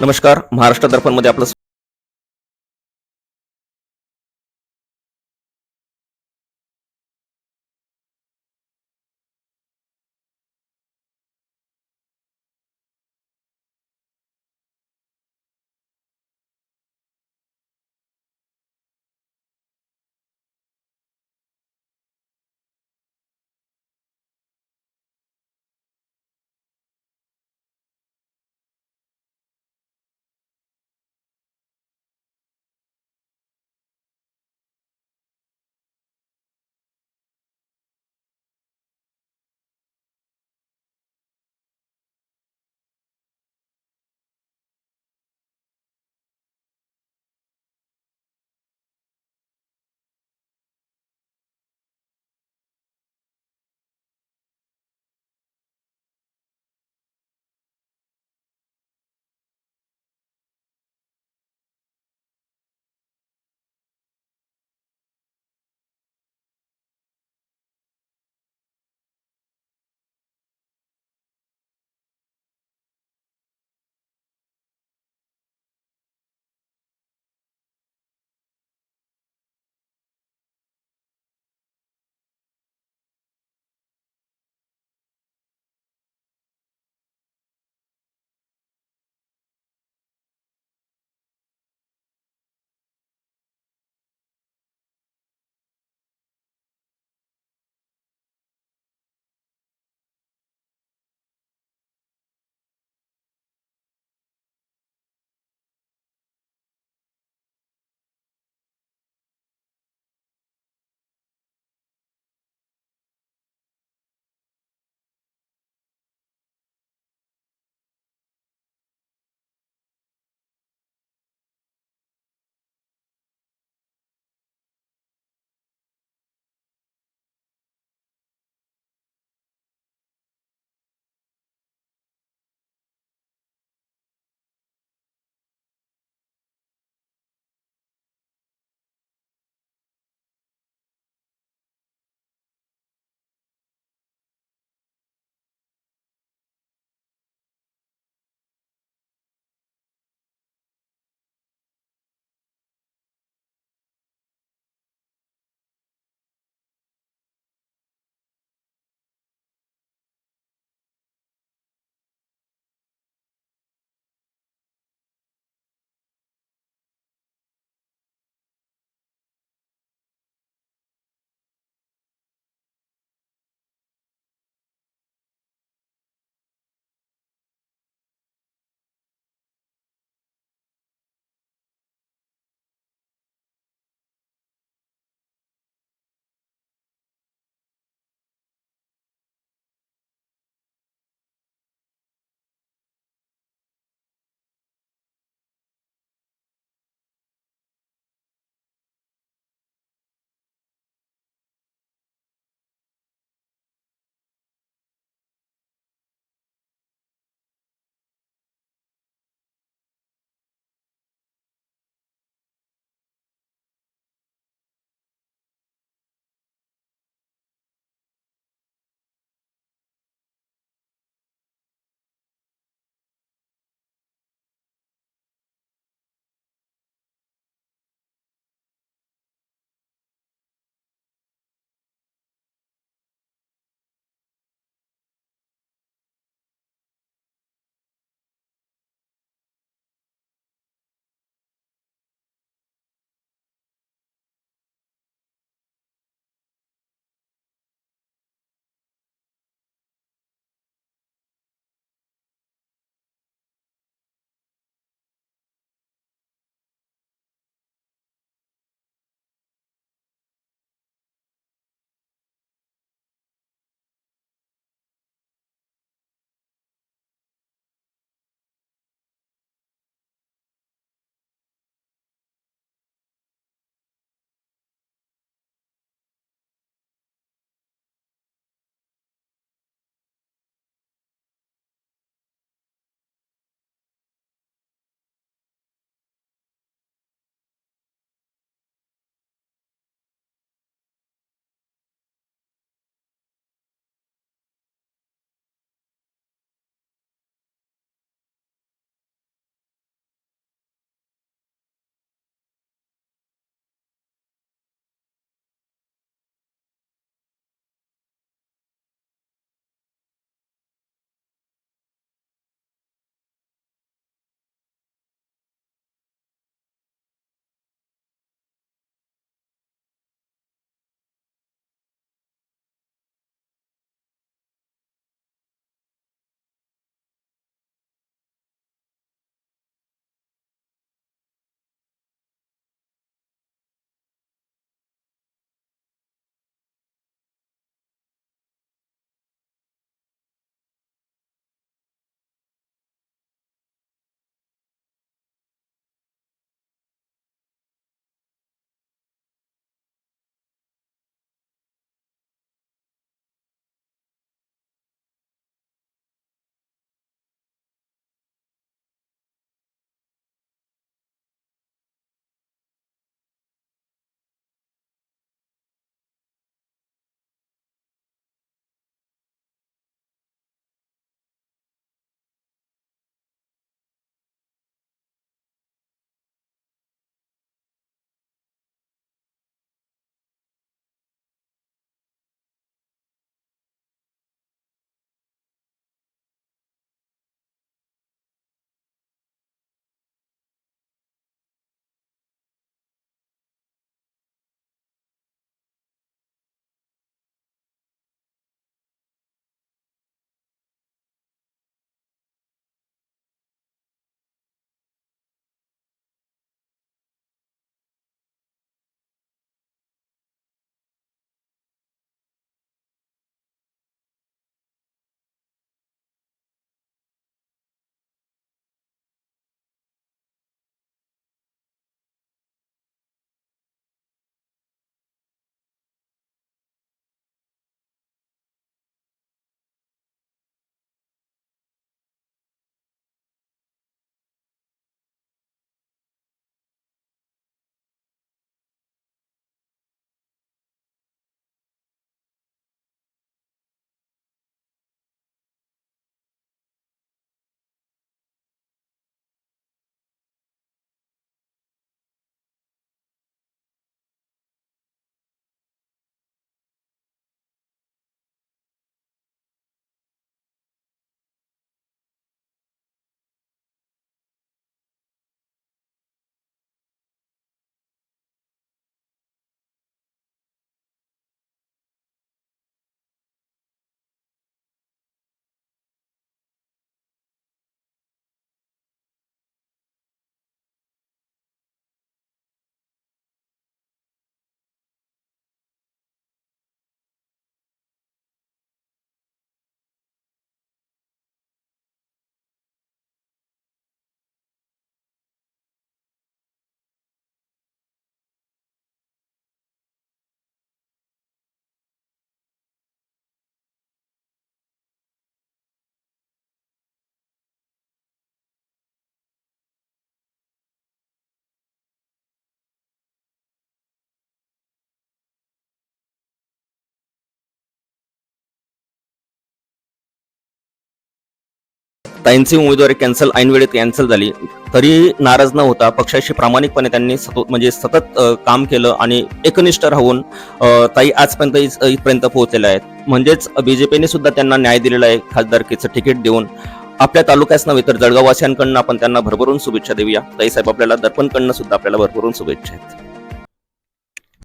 नमस्कार. महाराष्ट्र दर्पणमध्ये आपलं ताईंची उमेदवारी कॅन्सल ऐन वेळेत कॅन्सल झाली. तरी नाराज न होता पक्षाशी प्रामाणिकपणे त्यांनी सतत म्हणजे सतत काम केलं आणि एकनिष्ठ राहून ताई आजपर्यंत इथपर्यंत पोहोचलेल्या आहेत. म्हणजेच बीजेपीने सुद्धा त्यांना न्याय दिलेला आहे खासदारकीचं तिकीट देऊन. आपल्या तालुक्यास नव्हे तर जळगाववासियांकडनं आपण त्यांना भरभरून शुभेच्छा देऊया. ताईसाहेब आपल्याला दर्पणकडनं सुद्धा आपल्याला भरभरून शुभेच्छा आहेत.